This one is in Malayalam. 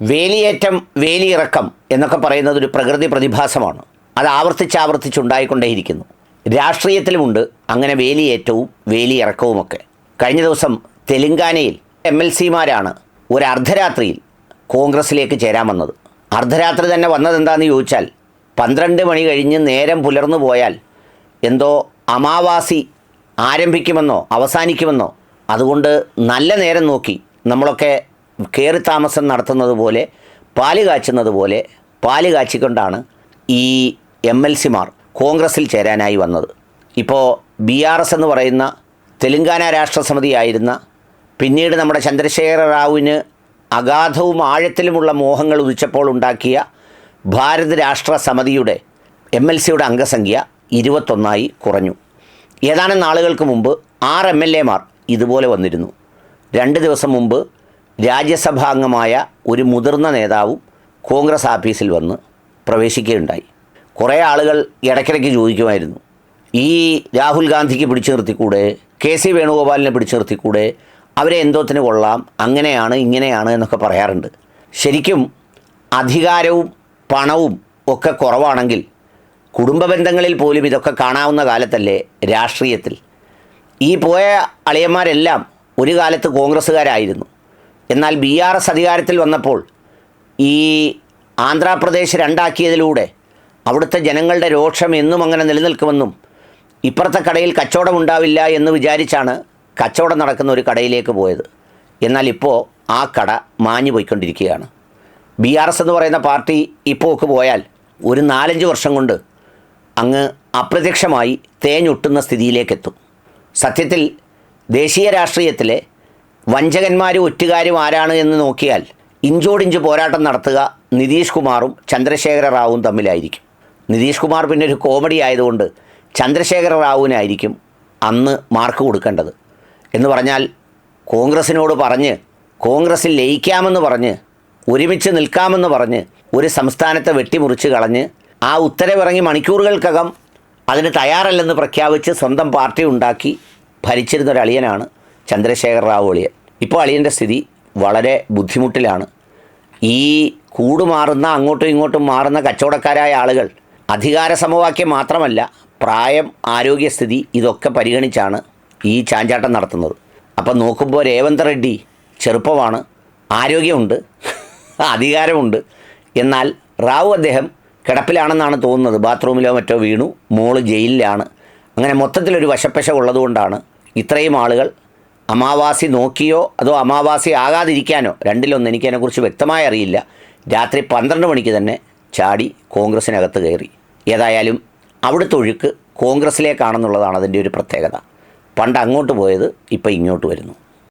വേലിയേറ്റം വേലിയിറക്കം എന്നൊക്കെ പറയുന്നത് ഒരു പ്രകൃതി പ്രതിഭാസമാണ്. അത് ആവർത്തിച്ചാവർത്തിച്ചുണ്ടായിക്കൊണ്ടേയിരിക്കുന്നു. രാഷ്ട്രീയത്തിലുമുണ്ട് അങ്ങനെ വേലിയേറ്റവും വേലിയിറക്കവുമൊക്കെ. കഴിഞ്ഞ ദിവസം തെലങ്കാനയിൽ എം എൽ സിമാരാണ് ഒരു അർദ്ധരാത്രിയിൽ കോൺഗ്രസ്സിലേക്ക് ചേരാൻ വന്നത്. അർദ്ധരാത്രി തന്നെ വന്നതെന്താണെന്ന് ചോദിച്ചാൽ പന്ത്രണ്ട് മണി കഴിഞ്ഞ് നേരം പുലർന്നു പോയാൽ എന്തോ അമാവാസി ആരംഭിക്കുമെന്നോ അവസാനിക്കുമെന്നോ അതുകൊണ്ട് നല്ല നേരം നോക്കി നമ്മളൊക്കെ കയറി താമസം നടത്തുന്നത് പോലെ പാൽ കാച്ചുന്നത് പോലെ പാൽ കാച്ചിക്കൊണ്ടാണ് ഈ എം എൽ സിമാർ കോൺഗ്രസ്സിൽ ചേരാനായി വന്നത്. ഇപ്പോൾ ബി ആർ എസ് എന്ന് പറയുന്ന തെലുങ്കാന രാഷ്ട്രസമിതിയായിരുന്ന പിന്നീട് നമ്മുടെ ചന്ദ്രശേഖര റാവുവിന് അഗാധവും ആഴത്തിലുമുള്ള മോഹങ്ങൾ ഉദിച്ചപ്പോൾ ഉണ്ടാക്കിയ ഭാരത് രാഷ്ട്ര സമിതിയുടെ എം എൽ സിയുടെ അംഗസംഖ്യ ഇരുപത്തൊന്നായി കുറഞ്ഞു. ഏതാനും നാളുകൾക്ക് മുമ്പ് ആറ് എം എൽ എമാർ ഇതുപോലെ വന്നിരുന്നു. രണ്ട് ദിവസം മുമ്പ് രാജ്യസഭാംഗമായ ഒരു മുതിർന്ന നേതാവും കോൺഗ്രസ് ആഫീസിൽ വന്ന് പ്രവേശിക്കുകയുണ്ടായി. കുറേ ആളുകൾ ഇടയ്ക്കിടയ്ക്ക് ചോദിക്കുമായിരുന്നു ഈ രാഹുൽ ഗാന്ധിക്ക് പിടിച്ചു നിർത്തിക്കൂടെ കെ സി വേണുഗോപാലിനെ പിടിച്ചു നിർത്തിക്കൂടെ അവരെ എന്തോത്തിന് കൊള്ളാം? അങ്ങനെയാണ് ഇങ്ങനെയാണ് എന്നൊക്കെ പറയാറുണ്ട്. ശരിക്കും അധികാരവും പണവും ഒക്കെ കുറവാണെങ്കിൽ കുടുംബ ബന്ധങ്ങളിൽ പോലും ഇതൊക്കെ കാണാവുന്ന കാലത്തല്ലേ രാഷ്ട്രീയത്തിൽ? ഈ പോയ അളിയന്മാരെല്ലാം ഒരു കാലത്ത് കോൺഗ്രസ്സുകാരായിരുന്നു. എന്നാൽ ബി ആർ എസ് അധികാരത്തിൽ വന്നപ്പോൾ ഈ ആന്ധ്രാപ്രദേശ് രണ്ടാക്കിയതിലൂടെ അവിടുത്തെ ജനങ്ങളുടെ രോക്ഷം എന്നും അങ്ങനെ നിലനിൽക്കുമെന്നും ഇപ്പുറത്തെ കടയിൽ കച്ചവടം ഉണ്ടാവില്ല എന്ന് വിചാരിച്ചാണ് കച്ചവടം നടക്കുന്ന ഒരു കടയിലേക്ക് പോയത്. എന്നാൽ ഇപ്പോൾ ആ കട മാഞ്ഞു പോയിക്കൊണ്ടിരിക്കുകയാണ്. ബി ആർ എസ് എന്ന് പറയുന്ന പാർട്ടി ഇപ്പോൾ ഒക്കെ പോയാൽ ഒരു നാലഞ്ച് വർഷം കൊണ്ട് അങ്ങ് അപ്രത്യക്ഷമായി തേഞ്ഞൊട്ടുന്ന സ്ഥിതിയിലേക്കെത്തും. സത്യത്തിൽ ദേശീയ രാഷ്ട്രീയത്തിലെ വഞ്ചകന്മാരും ഒറ്റുകാരും ആരാണ് എന്ന് നോക്കിയാൽ ഇഞ്ചോടിഞ്ച് പോരാട്ടം നടത്തുക നിതീഷ് കുമാറും ചന്ദ്രശേഖര റാവുവും തമ്മിലായിരിക്കും. നിതീഷ് കുമാർ പിന്നെ ഒരു കോമഡി ആയതുകൊണ്ട് ചന്ദ്രശേഖര റാവുവിനായിരിക്കും അന്ന് മാർക്ക് കൊടുക്കേണ്ടത്. എന്ന് പറഞ്ഞാൽ കോൺഗ്രസിനോട് പറഞ്ഞ് കോൺഗ്രസിൽ ലയിക്കാമെന്ന് പറഞ്ഞ് ഒരുമിച്ച് നിൽക്കാമെന്ന് പറഞ്ഞ് ഒരു സംസ്ഥാനത്തെ വെട്ടിമുറിച്ച് കളഞ്ഞ് ആ ഉത്തരവിറങ്ങി മണിക്കൂറുകൾക്കകം അതിന് തയ്യാറല്ലെന്ന് പ്രഖ്യാപിച്ച് സ്വന്തം പാർട്ടി ഉണ്ടാക്കി ഭരിച്ചിരുന്ന ഒരു അളിയനാണ് ചന്ദ്രശേഖർ റാവു അളിയൻ. ഇപ്പോൾ അളിയന്റെ സ്ഥിതി വളരെ ബുദ്ധിമുട്ടിലാണ്. ഈ കൂടുമാറുന്ന അങ്ങോട്ടും ഇങ്ങോട്ടും മാറുന്ന കച്ചവടക്കാരായ ആളുകൾ അധികാര സമവാക്യം മാത്രമല്ല പ്രായം ആരോഗ്യസ്ഥിതി ഇതൊക്കെ പരിഗണിച്ചാണ് ഈ ചാഞ്ചാട്ടം നടത്തുന്നത്. അപ്പം നോക്കുമ്പോൾ രേവന്ത് റെഡ്ഡി ചെറുപ്പമാണ് ആരോഗ്യമുണ്ട് അധികാരമുണ്ട്. എന്നാൽ റാവു അദ്ദേഹം കിടപ്പിലാണെന്നാണ് തോന്നുന്നത്. ബാത്റൂമിലോ മറ്റോ വീണു മോൾ ജയിലിലാണ്. അങ്ങനെ മൊത്തത്തിലൊരു വശപ്പശ ഉള്ളതുകൊണ്ടാണ് ഇത്രയും ആളുകൾ അമാവാസി നോക്കിയോ അതോ അമാവാസി ആകാതിരിക്കാനോ? രണ്ടിലൊന്നും എനിക്കതിനെക്കുറിച്ച് വ്യക്തമായി അറിയില്ല. രാത്രി പന്ത്രണ്ട് മണിക്ക് തന്നെ ചാടി കോൺഗ്രസ്സിനകത്ത് കയറി. ഏതായാലും അവിടുത്തെ ഒഴുക്ക് കോൺഗ്രസ്സിലേക്കാണെന്നുള്ളതാണ് അതിന്റെ ഒരു പ്രത്യേകത. പണ്ട് അങ്ങോട്ട് പോയത് ഇപ്പോൾ ഇങ്ങോട്ട് വരുന്നു.